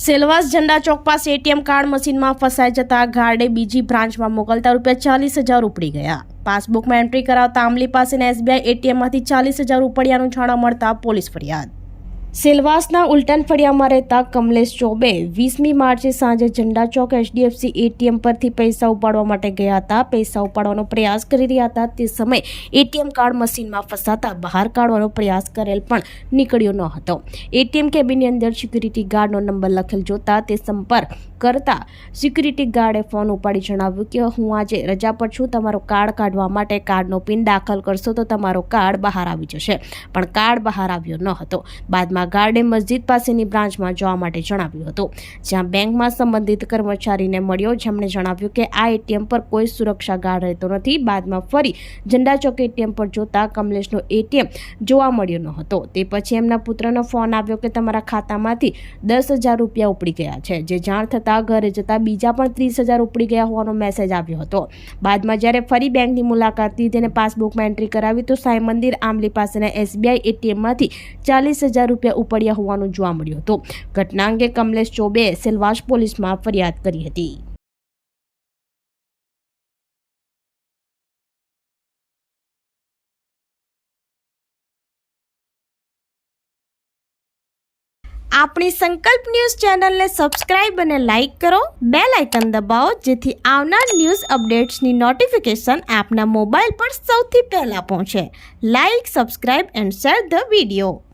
સેલવાસ ઝંડા ચોક પાસે ATM card મશીનમાં ફસાઈ જતા ગાર્ડે બીજી બ્રાન્ચમાં મોકલતા રૂપિયા ચાલીસ હજાર ઉપડી ગયા. પાસબુકમાં એન્ટ્રી કરાવતા આમલી પાસેના એસબીઆઈ એટીએમમાંથી ચાલીસ હજાર ઉપડ્યાનું જાણવા મળતા પોલીસ ફરિયાદ. સેલવાસના ઉલટન ફળિયામાં રહેતા કમલેશ ચોબે વીસમી માર્ચે સાંજે ઝંડા ચોક એચડીએફસી એટીએમ પરથી પૈસા ઉપાડવા માટે ગયા હતા. પૈસા ઉપાડવાનો પ્રયાસ કરી રહ્યા હતા. તે સમયે એટીએમ કાર્ડ મશીનમાં ફસાતા બહાર કાઢવાનો પ્રયાસ કરેલ પણ નીકળ્યો ન હતો. એટીએમ કેબિનની અંદર સિક્યુરિટી ગાર્ડનો નંબર લખેલ જોતા તે સંપર્ક કરતા સિક્યુરિટી ગાર્ડે ફોન ઉપાડી જણાવ્યું કે, હું આજે રજા પર છું. તમારો કાર્ડ કાઢવા માટે કાર્ડનો પિન દાખલ કરશો તો તમારો કાર્ડ બહાર આવી જશે. પણ કાર્ડ બહાર આવ્યો ન હતો. બાદમાં ગાર્ડે મસ્જિદ પાસેની બ્રાન્ચમાં જવા માટે જણાવ્યું હતું, જ્યાં બેંકમાં સંબંધિત કર્મચારીને મળ્યો, જેમણે જણાવ્યું કે આ એટીએમ પર કોઈ સુરક્ષા ગાર્ડ રહેતો નથી. બાદમાં ફરી ઝંડા ચોક એટીએમ પર જોતા કમલેશનો એટીએમ જોવા મળ્યો ન હતો. તે પછી એમના પુત્રનો ફોન આવ્યો કે તમારા ખાતામાંથી દસ હજાર રૂપિયા ઉપડી ગયા છે, જે જાણ થતાં ઘરે જતાં બીજા પણ ત્રીસ હજાર ઉપડી ગયા હોવાનો મેસેજ આવ્યો હતો. બાદમાં જ્યારે ફરી બેંકની મુલાકાત લીધી અને પાસબુકમાં એન્ટ્રી કરાવી, તો સાંઈ મંદિર આમલી પાસેના એસબીઆઈ એટીએમમાંથી ચાલીસ હજાર રૂપિયા ઉપડ્યા હોવાનું જોવા મળ્યું હતું. ઘટના અંગે કમલેશ ચોબે સેલવાસ પોલીસમાં ફરિયાદ કરી હતી. આપણી સંકલ્પ ન્યૂઝ ચેનલને સબસ્ક્રાઇબ અને લાઇક કરો. બે લાઇકન દબાવો, જેથી આવનાર ન્યૂઝ અપડેટ્સની નોટિફિકેશન આપના મોબાઈલ પર સૌથી પહેલાં પહોંચે. Like, subscribe and share the video.